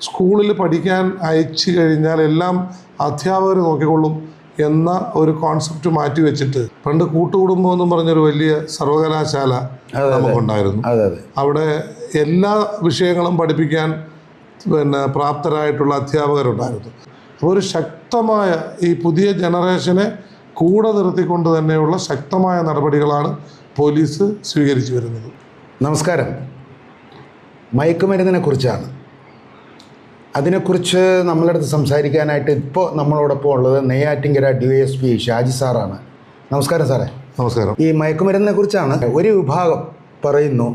സ്കൂളിൽ പഠിക്കാൻ അയച്ചു കഴിഞ്ഞാൽ എല്ലാം അധ്യാപകർ നോക്കിക്കൊള്ളും എന്ന ഒരു കോൺസെപ്റ്റ് മാറ്റി വെച്ചിട്ട് പണ്ട് കൂട്ടുകുടുംബം എന്ന് പറഞ്ഞൊരു വലിയ സർവകലാശാല നമുക്കുണ്ടായിരുന്നു. അതെ അതെ. അവിടെ എല്ലാ വിഷയങ്ങളും പഠിപ്പിക്കാൻ പിന്നെ പ്രാപ്തരായിട്ടുള്ള അധ്യാപകരുണ്ടായിരുന്നു. അപ്പോൾ ഒരു ശക്തമായ ഈ പുതിയ ജനറേഷനെ കൂടെ നിർത്തിക്കൊണ്ട് തന്നെയുള്ള ശക്തമായ നടപടികളാണ് പോലീസ് സ്വീകരിച്ചു വരുന്നത്. നമസ്കാരം. മയക്കുമരുന്നിനെ കുറിച്ചാണ്. അതിനെക്കുറിച്ച് നമ്മളടുത്ത് സംസാരിക്കാനായിട്ട് ഇപ്പോൾ നമ്മളോടൊപ്പം ഉള്ളത് Neyyattinkara D S P Shaji സാറാണ്. നമസ്കാരം സാറേ. നമസ്കാരം. ഈ മയക്കുമരുന്നിനെ കുറിച്ചാണ് ഒരു വിഭാഗം പറയുന്നു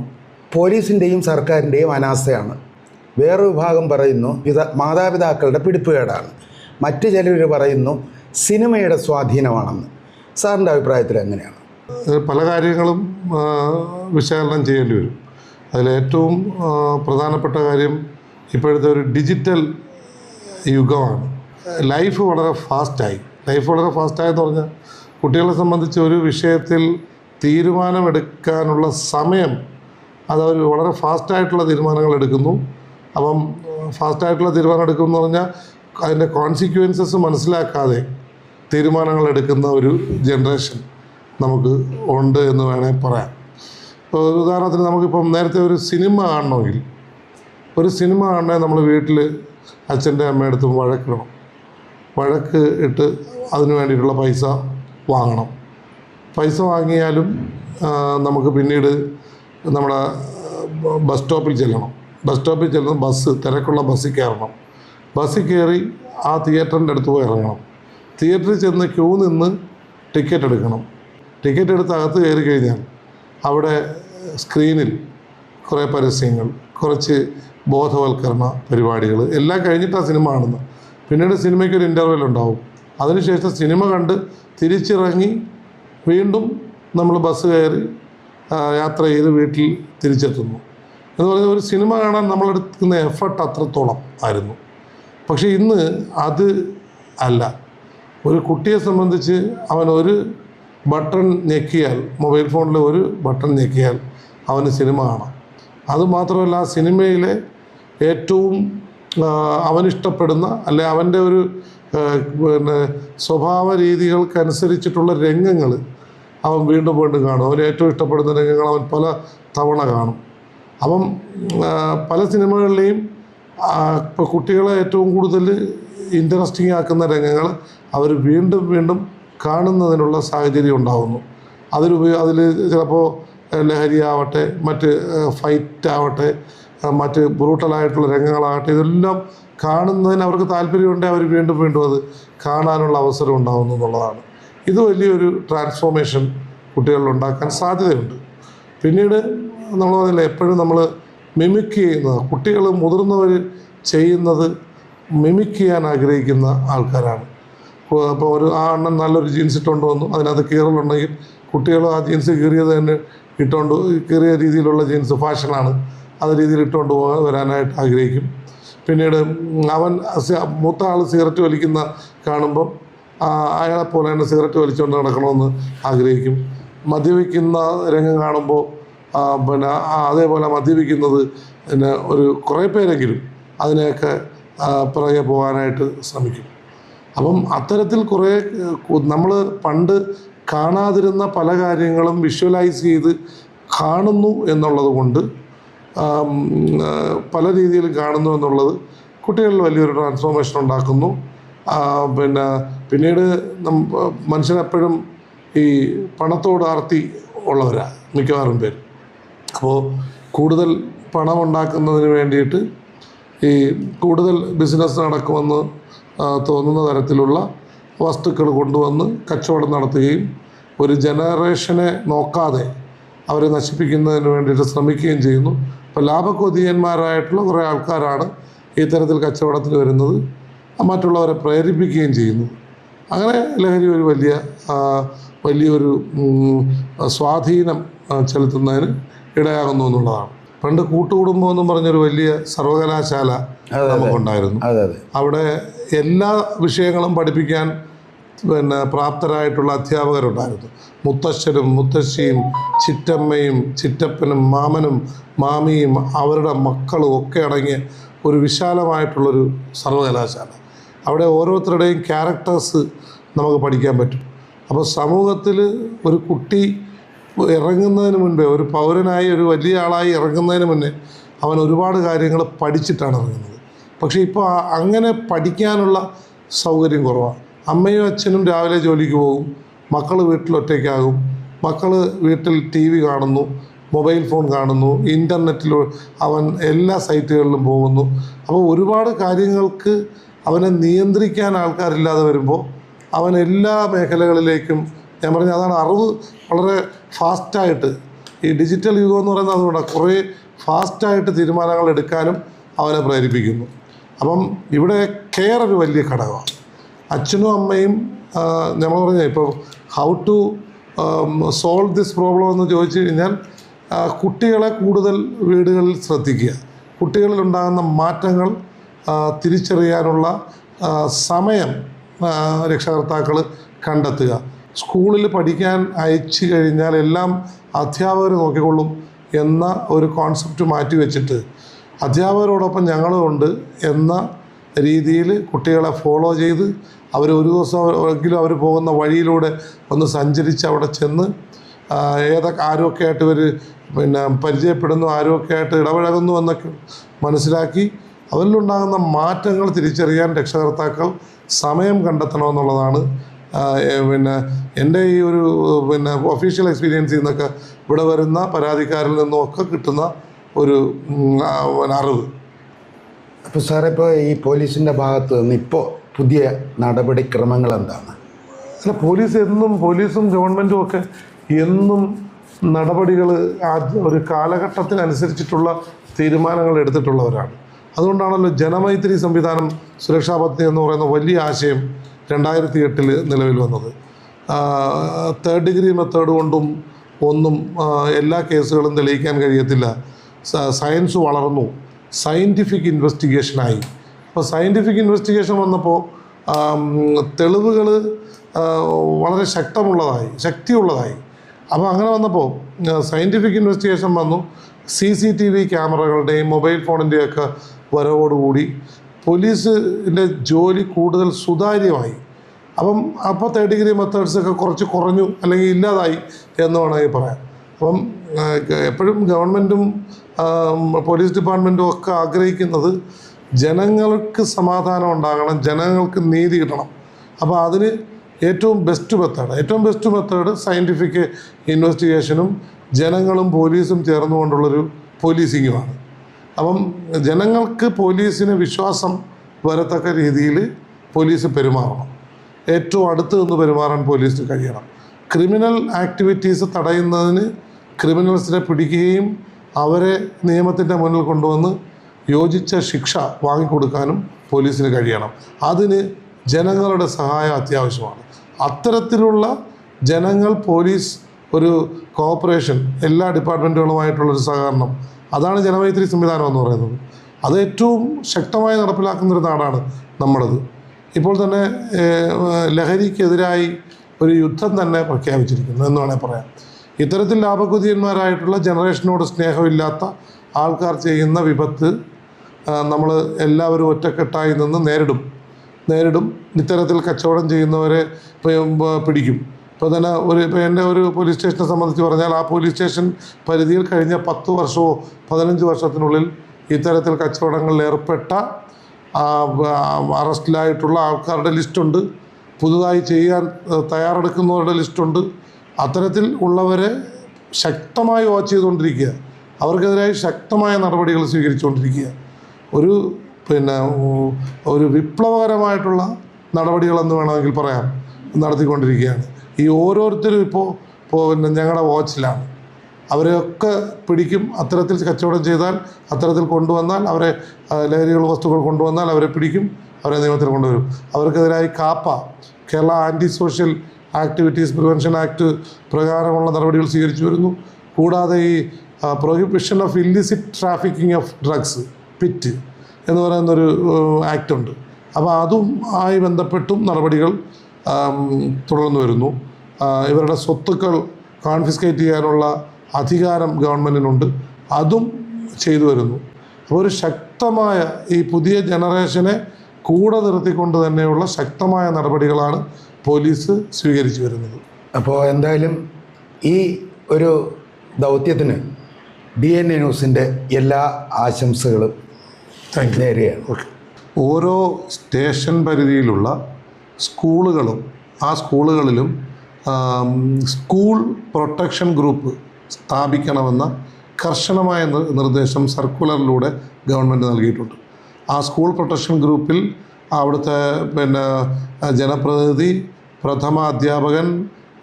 പോലീസിന്റെയും സർക്കാരിന്റെയും അനാസ്ഥയാണ്. വേറൊരു വിഭാഗം പറയുന്നു പിത മാതാപിതാക്കളുടെ പിടിപ്പുകേടാണ്. മറ്റു ചിലർ പറയുന്നു സിനിമയുടെ സ്വാധീനമാണെന്ന്. സാറിന്റെ അഭിപ്രായത്തിൽ എങ്ങനെയാണ്? പല കാര്യങ്ങളും വിശകലനം ചെയ്യേണ്ടി വരും. അതിലേറ്റവും പ്രധാനപ്പെട്ട കാര്യം ഇപ്പോഴത്തെ ഒരു ഡിജിറ്റൽ യുഗമാണ്. ലൈഫ് വളരെ ഫാസ്റ്റായി ലൈഫ് വളരെ ഫാസ്റ്റായെന്ന് പറഞ്ഞാൽ കുട്ടികളെ സംബന്ധിച്ച് ഒരു വിഷയത്തിൽ തീരുമാനമെടുക്കാനുള്ള സമയം അതവർ വളരെ ഫാസ്റ്റായിട്ടുള്ള തീരുമാനങ്ങൾ എടുക്കുന്നു. അപ്പം ഫാസ്റ്റായിട്ടുള്ള തീരുമാനം എടുക്കുമെന്ന് പറഞ്ഞാൽ അതിന്റെ കോൺസിക്വൻസസ് മനസ്സിലാക്കാതെ തീരുമാനങ്ങൾ എടുക്കുന്ന ഒരു ജനറേഷൻ നമുക്ക് ഉണ്ട് എന്ന് വേണേൽ പറയാം. ഇപ്പോൾ ഉദാഹരണത്തിന് നമുക്കിപ്പം നേരത്തെ ഒരു സിനിമ കാണണമെങ്കിൽ ഒരു സിനിമ കാണാൻ നമ്മൾ വീട്ടിൽ അച്ഛന്റെ അമ്മയടുത്തും വഴക്കിടണം. വഴക്ക് ഇട്ട് അതിന് വേണ്ടിയിട്ടുള്ള പൈസ വാങ്ങണം. പൈസ വാങ്ങിയാലും നമുക്ക് പിന്നീട് നമ്മുടെ ബസ് സ്റ്റോപ്പിൽ ചെല്ലണം. ബസ് സ്റ്റോപ്പിൽ ചെല്ലുന്ന ബസ് തിരക്കുള്ള ബസ്സിൽ കയറണം. ബസ്സിൽ കയറി ആ തിയേറ്ററിന്റെ അടുത്ത് പോയി ഇറങ്ങണം. തിയേറ്ററിൽ ചെന്ന് ക്യൂ നിന്ന് ടിക്കറ്റ് എടുക്കണം. ടിക്കറ്റ് എടുത്ത് അകത്ത് കയറി കഴിഞ്ഞാൽ അവിടെ സ്ക്രീനിൽ കുറേ പരസ്യങ്ങൾ കുറച്ച് ബോധവൽക്കരണ പരിപാടികൾ എല്ലാം കഴിഞ്ഞിട്ടാണ് സിനിമ കാണുന്നത് പിന്നീട് സിനിമയ്ക്ക് ഒരു ഇന്റർവെൽ ഉണ്ടാവും. അതിനുശേഷം സിനിമ കണ്ട് തിരിച്ചിറങ്ങി വീണ്ടും നമ്മൾ ബസ് കയറി യാത്ര ചെയ്ത് വീട്ടിൽ തിരിച്ചെത്തുന്നു. എന്ന് പറഞ്ഞാൽ ഒരു സിനിമ കാണാൻ നമ്മളെടുക്കുന്ന എഫർട്ട് അത്രത്തോളം ആയിരുന്നു. പക്ഷേ ഇന്ന് അത് അല്ല. ഒരു കുട്ടിയെ സംബന്ധിച്ച് അവൻ ഒരു ബട്ടൺ ഞെക്കിയാൽ മൊബൈൽ ഫോണിലെ ഒരു ബട്ടൺ ഞെക്കിയാൽ അവന് സിനിമ കാണാം. അതുമാത്രമല്ല ആ സിനിമയിലെ ഏറ്റവും അവനിഷ്ടപ്പെടുന്ന അല്ലെ അവന്റെ ഒരു പിന്നെ സ്വഭാവ രീതികൾക്കനുസരിച്ചിട്ടുള്ള രംഗങ്ങൾ അവൻ വീണ്ടും വീണ്ടും കാണും. അവൻ ഏറ്റവും ഇഷ്ടപ്പെടുന്ന രംഗങ്ങൾ അവൻ പല തവണ കാണും. അപ്പം പല സിനിമകളിലെയും ഇപ്പോൾ കുട്ടികളെ ഏറ്റവും കൂടുതൽ ഇൻട്രസ്റ്റിംഗ് ആക്കുന്ന രംഗങ്ങൾ അവർ വീണ്ടും വീണ്ടും കാണുന്നതിനുള്ള സാഹചര്യം ഉണ്ടാകുന്നു അതിലുപയോ അതിൽ ചിലപ്പോൾ ലഹരിയാവട്ടെ മറ്റ് ഫൈറ്റ് ആവട്ടെ മറ്റ് ബ്രൂട്ടലായിട്ടുള്ള രംഗങ്ങളാകട്ടെ ഇതെല്ലാം കാണുന്നതിന് അവർക്ക് താല്പര്യമുണ്ടെങ്കിൽ അവർ വീണ്ടും വീണ്ടും അത് കാണാനുള്ള അവസരം ഉണ്ടാകുന്നു എന്നുള്ളതാണ്. ഇത് വലിയൊരു ട്രാൻസ്ഫോർമേഷൻ കുട്ടികളിൽ ഉണ്ടാക്കാൻ സാധ്യതയുണ്ട്. പിന്നീട് നമ്മൾ പറഞ്ഞില്ല എപ്പോഴും നമ്മൾ മിമിക് ചെയ്യുന്നത് കുട്ടികൾ മുതിർന്നവർ ചെയ്യുന്നത് മിമിക് ചെയ്യാൻ ആഗ്രഹിക്കുന്ന ആൾക്കാരാണ്. അപ്പോൾ ഒരു ആ അണ്ണൻ നല്ലൊരു ജീൻസ് ഇട്ടുകൊണ്ട് വന്നു അതിനകത്ത് കീറലുണ്ടെങ്കിൽ കുട്ടികൾ ആ ജീൻസ് കീറിയത് തന്നെ ഇട്ടുകൊണ്ട് കീറിയ രീതിയിലുള്ള ജീൻസ് ഫാഷനാണ് അത് രീതിയിൽ ഇട്ടുകൊണ്ട് പോകാൻ വരാനായിട്ട് ആഗ്രഹിക്കും. പിന്നീട് അവൻ മൂത്ത ആൾ സിഗരറ്റ് വലിക്കുന്ന കാണുമ്പം അയാളെ പോലെ തന്നെ സിഗരറ്റ് വലിച്ചുകൊണ്ട് നടക്കണമെന്ന് ആഗ്രഹിക്കും. മദ്യപിക്കുന്ന രംഗം കാണുമ്പോൾ പിന്നെ അതേപോലെ മദ്യപിക്കുന്നത് പിന്നെ ഒരു കുറേ പേരെങ്കിലും അതിനെയൊക്കെ പിറകെ പോകാനായിട്ട് ശ്രമിക്കും. അപ്പം അത്തരത്തിൽ കുറേ നമ്മൾ പണ്ട് കാണാതിരുന്ന പല കാര്യങ്ങളും വിഷ്വലൈസ് ചെയ്ത് കാണുന്നു എന്നുള്ളത് കൊണ്ട് പല രീതിയിൽ കാണുന്നു എന്നുള്ളത് കുട്ടികളിൽ വലിയൊരു ട്രാൻസ്ഫോർമേഷൻ ഉണ്ടാക്കുന്നു. പിന്നെ പിന്നീട് മനുഷ്യനെപ്പോഴും ഈ പണത്തോട് ആർത്തി ഉള്ളവരാണ് മിക്കവാറും പേര്. അപ്പോൾ കൂടുതൽ പണം ഉണ്ടാക്കുന്നതിന് വേണ്ടിയിട്ട് ഈ കൂടുതൽ ബിസിനസ് നടക്കുമെന്ന് തോന്നുന്ന തരത്തിലുള്ള വസ്തുക്കൾ കൊണ്ടുവന്ന് കച്ചവടം നടത്തുകയും ഒരു ജനറേഷനെ നോക്കാതെ അവരെ നശിപ്പിക്കുന്നതിന് വേണ്ടിയിട്ട് ശ്രമിക്കുകയും ചെയ്യുന്നു. അപ്പോൾ ലാഭക്കൊതിയന്മാരായിട്ടുള്ള കുറേ ആൾക്കാരാണ് ഈ തരത്തിൽ കച്ചവടത്തിൽ വരുന്നത്. മറ്റുള്ളവരെ പ്രേരിപ്പിക്കുകയും ചെയ്യുന്നു. അങ്ങനെ ലഹരി ഒരു വലിയ വലിയൊരു സ്വാധീനം ചെലുത്തുന്നതിന് ഇടയാകുന്നു എന്നുള്ളതാണ്. പണ്ട് കൂട്ടുകുടുംബം എന്നും പറഞ്ഞൊരു വലിയ സർവകലാശാല നമുക്കുണ്ടായിരുന്നു. അവിടെ എല്ലാ വിഷയങ്ങളും പഠിപ്പിക്കാൻ പിന്നെ പ്രാപ്തരായിട്ടുള്ള അധ്യാപകരുണ്ടായിരുന്നു. മുത്തശ്ശനും മുത്തശ്ശിയും ചിറ്റമ്മയും ചിറ്റപ്പനും മാമനും മാമിയും അവരുടെ മക്കളും ഒക്കെ അടങ്ങിയ ഒരു വിശാലമായിട്ടുള്ളൊരു സർവകലാശാല. അവിടെ ഓരോരുത്തരുടെയും ക്യാരക്ടേഴ്സ് നമുക്ക് പഠിക്കാൻ പറ്റും. അപ്പോൾ സമൂഹത്തിൽ ഒരു കുട്ടി ഇറങ്ങുന്നതിന് മുൻപേ ഒരു പൗരനായി ഒരു വലിയ ആളായി ഇറങ്ങുന്നതിന് മുന്നേ അവൻ ഒരുപാട് കാര്യങ്ങൾ പഠിച്ചിട്ടാണ് ഇറങ്ങുന്നത്. പക്ഷേ ഇപ്പോൾ അങ്ങനെ പഠിക്കാനുള്ള സൗകര്യം കുറവാണ്. അമ്മയും അച്ഛനും രാവിലെ ജോലിക്ക് പോകും. മക്കൾ വീട്ടിൽ ഒറ്റയ്ക്കാകും. മക്കൾ വീട്ടിൽ ടി വി കാണുന്നു മൊബൈൽ ഫോൺ കാണുന്നു ഇന്റർനെറ്റിൽ അവൻ എല്ലാ സൈറ്റുകളിലും പോകുന്നു. അപ്പോൾ ഒരുപാട് കാര്യങ്ങൾക്ക് അവനെ നിയന്ത്രിക്കാൻ ആൾക്കാരില്ലാതെ വരുമ്പോൾ അവൻ എല്ലാ മേഖലകളിലേക്കും ഞാൻ പറഞ്ഞ അതാണ് അറിവ് വളരെ ഫാസ്റ്റായിട്ട്. ഈ ഡിജിറ്റൽ യുഗം എന്ന് പറയുന്നത് അതുകൊണ്ടാണ് കുറേ ഫാസ്റ്റായിട്ട് തീരുമാനങ്ങൾ എടുക്കാനും അവനെ പ്രേരിപ്പിക്കുന്നു. അപ്പം ഇവിടെ കെയർ ഒരു വലിയ ഘടകമാണ്. അച്ഛനും അമ്മയും നമ്മൾ പറഞ്ഞ ഇപ്പോൾ how to solve this problem എന്ന് ചോദിച്ചു കഴിഞ്ഞാൽ കുട്ടികളെ കൂടുതൽ വീടുകളിൽ ശ്രദ്ധിക്കുക. കുട്ടികളിൽ ഉണ്ടാകുന്ന മാറ്റങ്ങൾ തിരിച്ചറിയാനുള്ള സമയം രക്ഷകർത്താക്കൾ കണ്ടെത്തുക. സ്കൂളിൽ പഠിക്കാൻ അയച്ചു കഴിഞ്ഞാൽ എല്ലാം അധ്യാപകർ നോക്കിക്കൊള്ളും എന്ന ഒരു കോൺസെപ്റ്റ് മാറ്റി വെച്ചിട്ട് അധ്യാപകരോടൊപ്പം ഞങ്ങളുമുണ്ട് എന്ന രീതിയിൽ കുട്ടികളെ ഫോളോ ചെയ്ത് അവർ ഒരു ദിവസം എങ്കിലും അവർ പോകുന്ന വഴിയിലൂടെ ഒന്ന് സഞ്ചരിച്ച് അവിടെ ചെന്ന് ഏതൊക്കെ ആരൊക്കെ ആയിട്ട് ഇവർ പിന്നെ പരിചയപ്പെടുന്നു ആരൊക്കെ ആയിട്ട് ഇടപഴകുന്നു എന്നൊക്കെ മനസ്സിലാക്കി അവരിലുണ്ടാകുന്ന മാറ്റങ്ങൾ തിരിച്ചറിയാൻ രക്ഷകർത്താക്കൾ സമയം കണ്ടെത്തണമെന്നുള്ളതാണ് പിന്നെ എന്റെ ഈ ഒരു പിന്നെ ഒഫീഷ്യൽ എക്സ്പീരിയൻസിൽ നിന്നൊക്കെ ഇവിടെ വരുന്ന പരാതിക്കാരിൽ നിന്നുമൊക്കെ കിട്ടുന്ന ഒരു അറിവ്. അപ്പോൾ സാറേ ഇപ്പോൾ ഈ പോലീസിന്റെ ഭാഗത്ത് നിന്ന് ഇപ്പോൾ പുതിയ നടപടിക്രമങ്ങൾ എന്താണ് അല്ല പോലീസ് എന്നും പോലീസും ഗവൺമെന്റും ഒക്കെ എന്നും നടപടികൾ ഒരു കാലഘട്ടത്തിനനുസരിച്ചിട്ടുള്ള തീരുമാനങ്ങൾ എടുത്തിട്ടുള്ളവരാണ്. അതുകൊണ്ടാണല്ലോ ജനമൈത്രി സംവിധാനം സുരക്ഷാ പദ്ധതി എന്ന് പറയുന്ന വലിയ ആശയം രണ്ടായിരത്തി എട്ടിൽ നിലവിൽ വന്നത്. തേർഡ് ഡിഗ്രി മെത്തേഡ് കൊണ്ടും ഒന്നും എല്ലാ കേസുകളും തെളിയിക്കാൻ കഴിയത്തില്ല. സയൻസ് വളർന്നു. സയന്റിഫിക് ഇൻവെസ്റ്റിഗേഷനായി അപ്പോൾ സയന്റിഫിക് ഇൻവെസ്റ്റിഗേഷൻ വന്നപ്പോൾ തെളിവുകൾ വളരെ ശക്തമുള്ളതായി ശക്തിയുള്ളതായി. അപ്പോൾ അങ്ങനെ വന്നപ്പോൾ സയന്റിഫിക് ഇൻവെസ്റ്റിഗേഷൻ വന്നു. സി സി ടി വി ക്യാമറകളുടെയും മൊബൈൽ ഫോണിന്റെയൊക്കെ വരവോടുകൂടി പോലീസിന്റെ ജോലി കൂടുതൽ സുതാര്യമായി. അപ്പം അപ്പോൾ തേർഡ് ഡിഗ്രി മെത്തേഡ്സ് ഒക്കെ കുറച്ച് കുറഞ്ഞു അല്ലെങ്കിൽ ഇല്ലാതായി എന്ന് വേണമെങ്കിൽ പറയാം. അപ്പം എപ്പോഴും ഗവൺമെന്റും പോലീസ് ഡിപ്പാർട്ട്മെന്റും ഒക്കെ ആഗ്രഹിക്കുന്നത് ജനങ്ങൾക്ക് സമാധാനം ഉണ്ടാകണം ജനങ്ങൾക്ക് നീതി കിട്ടണം. അപ്പോൾ അതിന് ഏറ്റവും ബെസ്റ്റ് മെത്തേഡ് ഏറ്റവും ബെസ്റ്റ് മെത്തേഡ് സയന്റിഫിക് ഇൻവെസ്റ്റിഗേഷനും ജനങ്ങളും പോലീസും ചേർന്നുകൊണ്ടുള്ളൊരു പോലീസിങ്ങുമാണ് അപ്പം ജനങ്ങൾക്ക് പോലീസിന് വിശ്വാസം വരത്തക്ക രീതിയിൽ പോലീസ് പെരുമാറണം. ഏറ്റവും അടുത്ത് നിന്ന് പെരുമാറാൻ പോലീസിന് കഴിയണം. ക്രിമിനൽ ആക്ടിവിറ്റീസ് തടയുന്നതിന് ക്രിമിനൽസിനെ പിടിക്കുകയും അവരെ നിയമത്തിന്റെ മുന്നിൽ കൊണ്ടുവന്ന് യോജിച്ച ശിക്ഷ വാങ്ങിക്കൊടുക്കാനും പോലീസിന് കഴിയണം. അതിന് ജനങ്ങളുടെ സഹായം അത്യാവശ്യമാണ്. അത്തരത്തിലുള്ള ജനങ്ങൾ പോലീസ് ഒരു കോപ്പറേഷൻ എല്ലാ ഡിപ്പാർട്ട്മെന്റുകളുമായിട്ടുള്ളൊരു സഹകരണം അതാണ് ജനമൈത്രി സംവിധാനം എന്ന് പറയുന്നത്. അത് ഏറ്റവും ശക്തമായി നടപ്പിലാക്കുന്നൊരു നാടാണ് നമ്മളത് ഇപ്പോൾ തന്നെ ലഹരിക്കെതിരായി ഒരു യുദ്ധം തന്നെ പ്രഖ്യാപിച്ചിരിക്കുന്നു എന്ന് വേണേൽ പറയാം. ഇത്തരത്തിൽ ലാഭകുതിയന്മാരായിട്ടുള്ള ജനറേഷനോട് സ്നേഹമില്ലാത്ത ആൾക്കാർ ചെയ്യുന്ന വിപത്ത് നമ്മൾ എല്ലാവരും ഒറ്റക്കെട്ടായി നിന്ന് നേരിടും. നേരിടും. ഇത്തരത്തിൽ കച്ചവടം ചെയ്യുന്നവരെ പിടിക്കും. ഇപ്പോൾ തന്നെ ഒരു ഇപ്പോൾ എന്റെ ഒരു പോലീസ് സ്റ്റേഷനെ സംബന്ധിച്ച് പറഞ്ഞാൽ ആ പോലീസ് സ്റ്റേഷൻ പരിധിയിൽ കഴിഞ്ഞ പത്ത് വർഷമോ പതിനഞ്ച് വർഷത്തിനുള്ളിൽ ഇത്തരത്തിൽ കച്ചവടങ്ങളിൽ ഏർപ്പെട്ട അറസ്റ്റിലായിട്ടുള്ള ആൾക്കാരുടെ ലിസ്റ്റുണ്ട് പുതുതായി ചെയ്യാൻ തയ്യാറെടുക്കുന്നവരുടെ ലിസ്റ്റുണ്ട് അത്തരത്തിൽ ഉള്ളവരെ ശക്തമായി വാച്ച് ചെയ്തുകൊണ്ടിരിക്കുക. അവർക്കെതിരായി ശക്തമായ നടപടികൾ സ്വീകരിച്ചുകൊണ്ടിരിക്കുക. ഒരു പിന്നെ ഒരു വിപ്ലവകരമായിട്ടുള്ള നടപടികളെന്ന് വേണമെങ്കിൽ പറയാം. നടത്തിക്കൊണ്ടിരിക്കുകയാണ്. ഈ ഓരോരുത്തരും ഇപ്പോൾ പിന്നെ ഞങ്ങളുടെ വാച്ചിലാണ്. അവരെയൊക്കെ പിടിക്കും. അത്തരത്തിൽ കച്ചവടം ചെയ്താൽ അത്തരത്തിൽ കൊണ്ടുവന്നാൽ അവരെ ലഹരികൾ വസ്തുക്കൾ കൊണ്ടുവന്നാൽ അവരെ പിടിക്കും അവരെ നിയമത്തിൽ കൊണ്ടുവരും. അവർക്കെതിരായി KAAPA Kerala anti social activities prevention act പ്രകാരമുള്ള നടപടികൾ സ്വീകരിച്ചു വരുന്നു. കൂടാതെ ഈ prohibition of illicit trafficking of drugs PIT എന്ന് പറയുന്നൊരു ആക്ട് ഉണ്ട്. അപ്പോൾ അതും ആയി ബന്ധപ്പെട്ടും നടപടികൾ തുടർന്നു വരുന്നു. ഇവരുടെ സ്വത്തുക്കൾ കോൺഫിസ്കേറ്റ് ചെയ്യാനുള്ള അധികാരം ഗവൺമെന്റിനുണ്ട് അതും ചെയ്തു വരുന്നു. അപ്പോൾ ഒരു ശക്തമായ ഈ പുതിയ ജനറേഷനെ കൂടെ നിർത്തിക്കൊണ്ട് തന്നെയുള്ള ശക്തമായ നടപടികളാണ് പോലീസ് സ്വീകരിച്ചു വരുന്നത്. അപ്പോൾ എന്തായാലും ഈ ഒരു ദൗത്യത്തിന് ഡി എൻ എ ന്യൂസിന്റെ എല്ലാ ആശംസകളും നേരെയാണ് ഓക്കെ ഓരോ സ്റ്റേഷൻ പരിധിയിലുള്ള സ്കൂളുകളും ആ സ്കൂളുകളിലും സ്കൂൾ പ്രൊട്ടക്ഷൻ ഗ്രൂപ്പ് സ്ഥാപിക്കണമെന്ന കർശനമായ നിർദ്ദേശം സർക്കുലറിലൂടെ ഗവൺമെന്റ് നൽകിയിട്ടുണ്ട്. ആ സ്കൂൾ പ്രൊട്ടക്ഷൻ ഗ്രൂപ്പിൽ അവിടുത്തെ പിന്നെ ജനപ്രതിനിധി പ്രഥമ അധ്യാപകൻ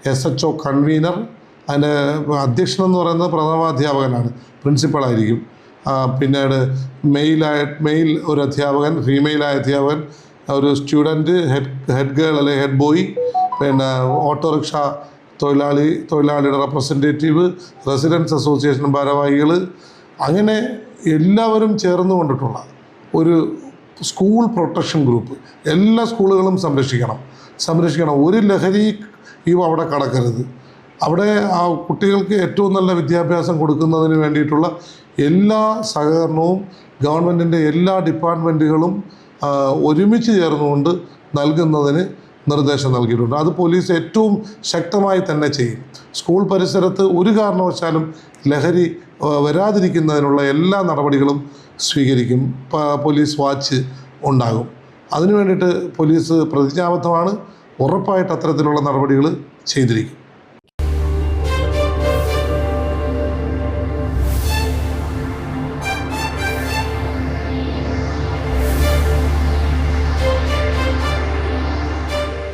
എസ് എച്ച് ഒ കൺവീനർ അതിന്റെ അധ്യക്ഷൻ എന്ന് പറയുന്നത് പ്രഥമ അധ്യാപകനാണ് പ്രിൻസിപ്പളായിരിക്കും പിന്നീട് മെയിലായ മെയിൽ ഒരു അധ്യാപകൻ ഫീമെയിലായ അധ്യാപകൻ ഒരു സ്റ്റുഡന്റ് ഹെഡ് ഹെഡ് ഗേൾ അല്ലെങ്കിൽ ഹെഡ് ബോയ് പിന്നെ ഓട്ടോറിക്ഷ തൊഴിലാളി തൊഴിലാളിയുടെ റെപ്രസെന്റേറ്റീവ് റെസിഡൻസ് അസോസിയേഷൻ ഭാരവാഹികൾ അങ്ങനെ എല്ലാവരും ചേർന്ന് കൊണ്ടിട്ടുള്ള ഒരു സ്കൂൾ പ്രൊട്ടക്ഷൻ ഗ്രൂപ്പ്. എല്ലാ സ്കൂളുകളും സംരക്ഷിക്കണം. സംരക്ഷിക്കണം. ഒരു ലഹരിയും അവിടെ കടക്കരുത്. അവിടെ ആ കുട്ടികൾക്ക് ഏറ്റവും നല്ല വിദ്യാഭ്യാസം കൊടുക്കുന്നതിന് വേണ്ടിയിട്ടുള്ള എല്ലാ സഹകരണവും ഗവൺമെന്റിന്റെ എല്ലാ ഡിപ്പാർട്ട്മെന്റുകളും ഒരുമിച്ച് ചേർന്നുകൊണ്ട് നൽകുന്നതിന് നിർദ്ദേശം നൽകിയിട്ടുണ്ട്. അത് പോലീസ് ഏറ്റവും ശക്തമായി തന്നെ ചെയ്യും. സ്കൂൾ പരിസരത്ത് ഒരു കാരണവശാലും ലഹരി വരാതിരിക്കുന്നതിനുള്ള എല്ലാ നടപടികളും സ്വീകരിക്കും. പോലീസ് വാച്ച് ഉണ്ടാകും. അതിനു വേണ്ടിയിട്ട് പോലീസ് പ്രതിജ്ഞാബദ്ധമാണ്. ഉറപ്പായിട്ട് അത്തരത്തിലുള്ള നടപടികൾ ചെയ്തിരിക്കും.